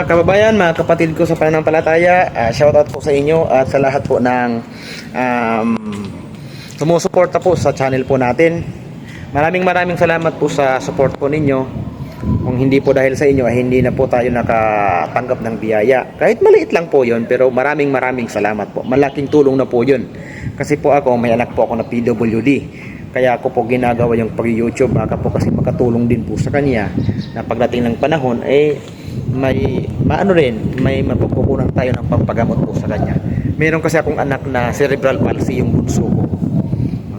mga kababayan, mga kapatid ko sa pananampalataya, uh, shoutout po sa inyo at sa lahat po ng um, sumusuporta po sa channel po natin. Maraming maraming salamat po sa support po ninyo. Kung hindi po dahil sa inyo ay hindi na po tayo nakatanggap ng biyaya. Kahit maliit lang po yon pero maraming maraming salamat po. Malaking tulong na po yun. Kasi po ako, may anak po ako na PWD. Kaya ako po ginagawa yung pag-YouTube baka po kasi makatulong din po sa kanya na pagdating ng panahon eh may maano rin, may mapagkukunan tayo ng pampagamot po sa kanya. Meron kasi akong anak na cerebral palsy yung bunso ko.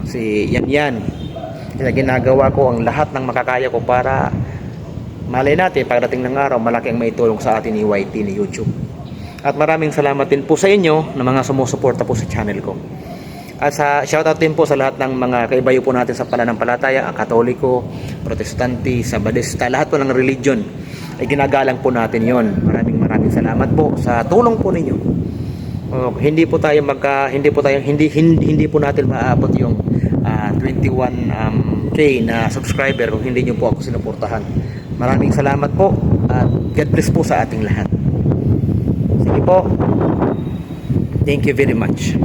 Si yan yan. Kaya ginagawa ko ang lahat ng makakaya ko para malay natin pagdating ng araw malaki ang maitulong sa atin ni YT ni YouTube. At maraming salamat din po sa inyo na mga sumusuporta po sa channel ko. At sa shoutout din po sa lahat ng mga kaibayo po natin sa pananampalataya, Katoliko, Protestante, Sabadista, lahat po ng religion ay ginagalang po natin yon. Maraming maraming salamat po sa tulong po ninyo. Oh, hindi po tayo magka hindi po tayo hindi hindi, hindi po natin maaabot yung ah, 21 um, K na subscriber kung hindi niyo po ako sinuportahan. Maraming salamat po at God bless po sa ating lahat. Sige po. Thank you very much.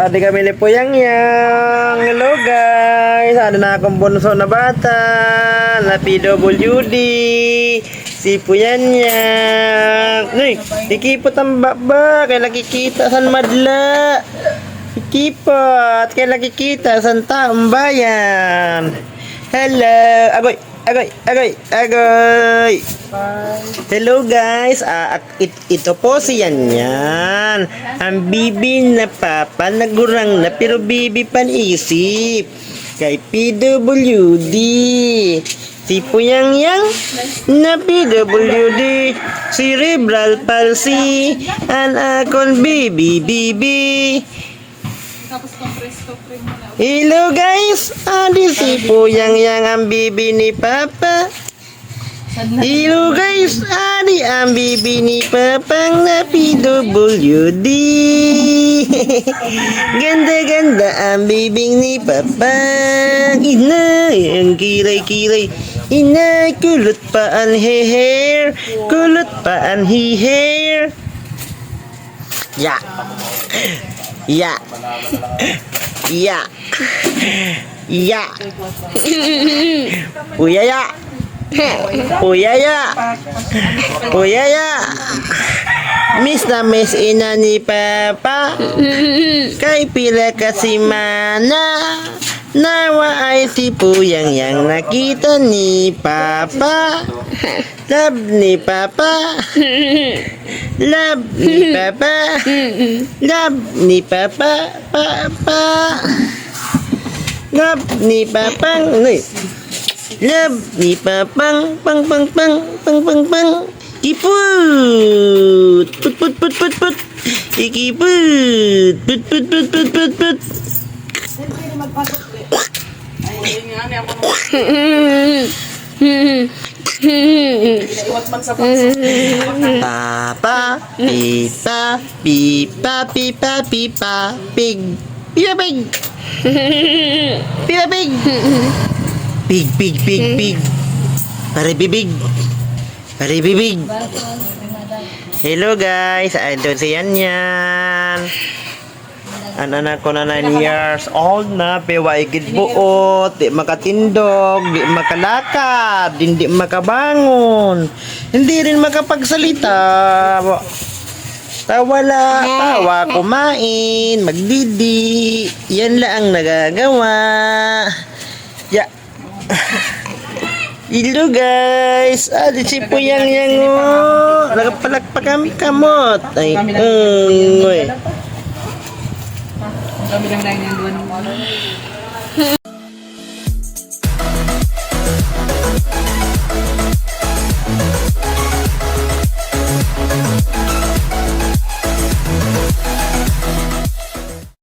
Ate kami ni Puyang Yang. Hello guys. Ada na akong bunso na bata. Na PWD. Si Puyan Yang. Uy, ikipot ang baba. Kaya nakikita sa madla. Ikipot. Kaya nakikita sa taong bayan. Hello. Agoy. Agoy. Agoy. Agoy. Hello guys, ah, at it- ito po si Yan Yan. Ang bibi na papa nagurang na pero bibi panisip. Kay PWD. Si Puyang Yang na PWD. Cerebral palsy. Ang akong bibi bibi. Tapos compresto cream mo na. Hello guys, adi si Puyang Yang ang bibi ni Papa. Hello guys, ari ang bibi ni Papang na PWD. Ganda-ganda ang bibing ni Papang. Ina, ang kiray-kiray. Ina, kulot pa ang hair. Kulot pa ang hair. Ya. Ya. Ya. Ya. Uyaya. Uyaya. Uyaya. Miss na miss ina ni Papa. Kay pila kasi mana. Nawa ay si Puyang yang nakita ni Papa. Love ni Papa. Love ni Papa. Love ni Papa. Papa. Love ni Papa. Uy. Love ni papang pang pang pang pang pang pang Kiput Put put put put put Ikiput Put put put put put put Ay, nga niya mo nung iwat man sa paksa. Papa Pipa Pipa Pipa Pipa Pig. Pipa pig. Pipa pig. Pig pig pig pig. Pare bibig Pare bibig Hello guys, andun si Yan Yan. Ang anak ko na 9 years old na, pewa igid buot, di makatindog, di makalakad, hindi makabangon, hindi rin makapagsalita. Tawa la, tawa, kumain, magdidi, yan lang ang nagagawa. Ya. Hello guys! Ah, di si Puyang Yang oh! Nagapalakpak kami kamot! Ay, mm, sabi lang 991.